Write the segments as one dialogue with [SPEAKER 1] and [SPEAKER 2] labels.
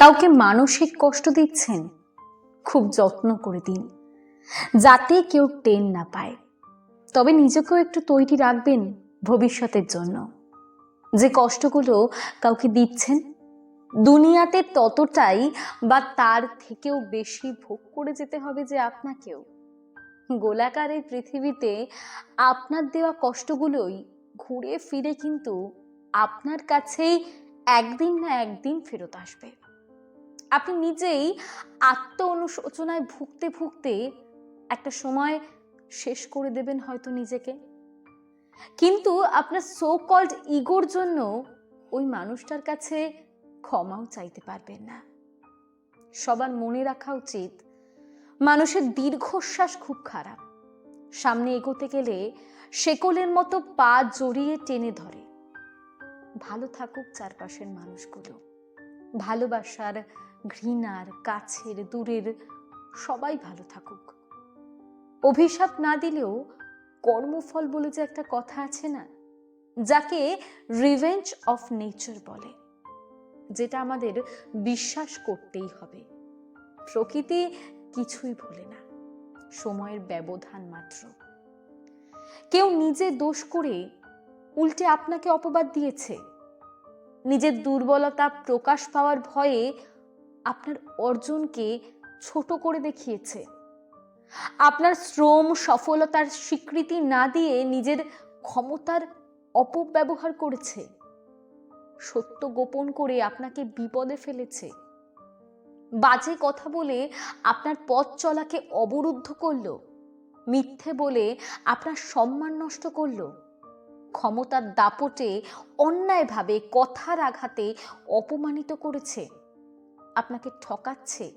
[SPEAKER 1] কাউকে মানসিক কষ্ট দিচ্ছেন, খুব যত্ন করে দিন। যাতে কেউ টেন না পায়। তবে নিজেকেও একটু তৈরি রাখবেন ভবিষ্যতের জন্য। যে কষ্টগুলো কাউকে দিচ্ছেন, দুনিয়াতে ততটাই বা তার থেকেও বেশি ভোগ করে যেতে হবে যে আপনাকেও। গোলাকার এই পৃথিবীতে আপনার দেওয়া কষ্টগুলোই ঘুরে ফিরে কিন্তু আপনার কাছেই একদিন না একদিন ফেরত আসবে। আপনি নিজেই আত্ম অনুশোচনায় ভুগতে ভুগতে একটা সময় শেষ করে দেবেন হয়তো নিজেকে। কিন্তু আপনার সো কল্ড ইগোর জন্য ওই মানুষটার কাছে ক্ষমাও চাইতে পারবেন না। সবার মনে রাখা উচিত, মানুষের দীর্ঘশ্বাস খুব খারাপ। সামনে এগোতে গেলে শেকলের মতো পা জড়িয়ে টেনে ধরে। ভালো থাকুক চারপাশের মানুষগুলো। ভালোবাসার ঘৃণার, কাছের, দূরের, সবাই ভালো থাকুক। অভিশাপ না দিলেও কর্মফল বলে যে একটা কথা আছে না, যাকে রিভেঞ্জ অফ নেচার বলে, যেটা আমাদের বিশ্বাস করতেই হবে। প্রকৃতি কিছুই ভুলে না, সময়ের ব্যবধান মাত্র। কেউ নিজে দোষ করে উল্টে আপনাকে অপবাদ দিয়েছে। নিজের দুর্বলতা প্রকাশ পাওয়ার ভয়ে আপনার অর্জনকে ছোট করে দেখিয়েছে। আপনার শ্রম, সফলতার স্বীকৃতি না দিয়ে নিজের ক্ষমতার অপব্যবহার করেছে। সত্য গোপন করে আপনাকে বিপদে ফেলেছে। বাজে কথা বলে আপনার পথ চলাকে অবরুদ্ধ করল। মিথ্যে বলে আপনার সম্মান নষ্ট করল। ক্ষমতার দাপটে অন্যায়ভাবে কথার আঘাতে অপমানিত করেছে। আপনাকে ঠকাচ্ছে।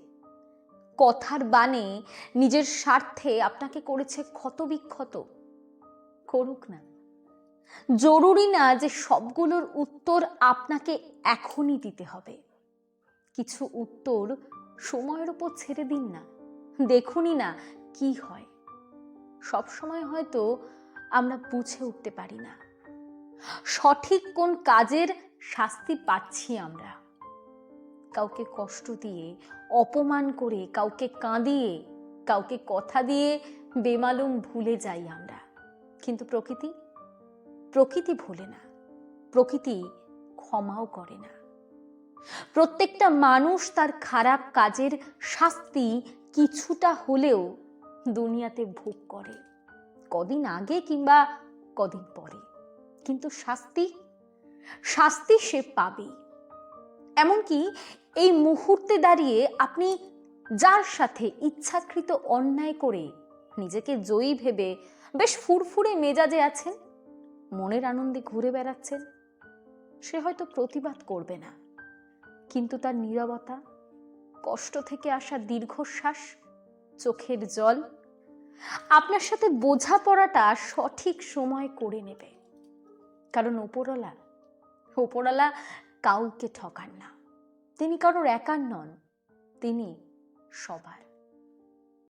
[SPEAKER 1] কথার বানে নিজের স্বার্থে আপনাকে করেছে ক্ষতবিক্ষত। করুক না। জরুরি না যে সবগুলোর উত্তর আপনাকে এখনই দিতে হবে। কিছু উত্তর সময়ের উপর ছেড়ে দিন না। দেখুনই না কি হয়। সব সময় হয়তো আমরা বুঝে উঠতে পারি না। সঠিক কোন কাজের শাস্তি পাচ্ছি আমরা। কাউকে কষ্ট দিয়ে, অপমান করে, কাউকে কাঁদিয়ে, কাউকে কথা দিয়ে বেমালুম ভুলে যাই আমরা। কিন্তু প্রকৃতি? প্রকৃতি ভুলে না। প্রকৃতি ক্ষমাও করে না। প্রত্যেকটা মানুষ তার খারাপ কাজের শাস্তি কিছুটা হলেও দুনিয়াতে ভোগ করে। কদিন আগে কিংবা কদিন পরে। কিন্তু শাস্তি? শাস্তি সে পাবেই এমনকি এই মুহূর্তে দাঁড়িয়ে আপনি যার সাথে ইচ্ছাকৃত অন্যায় করে নিজেকে জয়ী ভেবে বেশ ফুরফুরে মেজাজে আছেন, মনের আনন্দে ঘুরে বেড়াচ্ছেন, সে হয়তো প্রতিবাদ করবে না। কিন্তু তার নীরবতা, কষ্ট থেকে আসা দীর্ঘশ্বাস, চোখের জল আপনার সাথে বোঝাপড়াটা সঠিক সময় করে নেবে। কারণ ওপরওয়ালা ওপরওয়ালা কাউকে ঠকান না। তিনি কারোর একার নন তিনি সবার।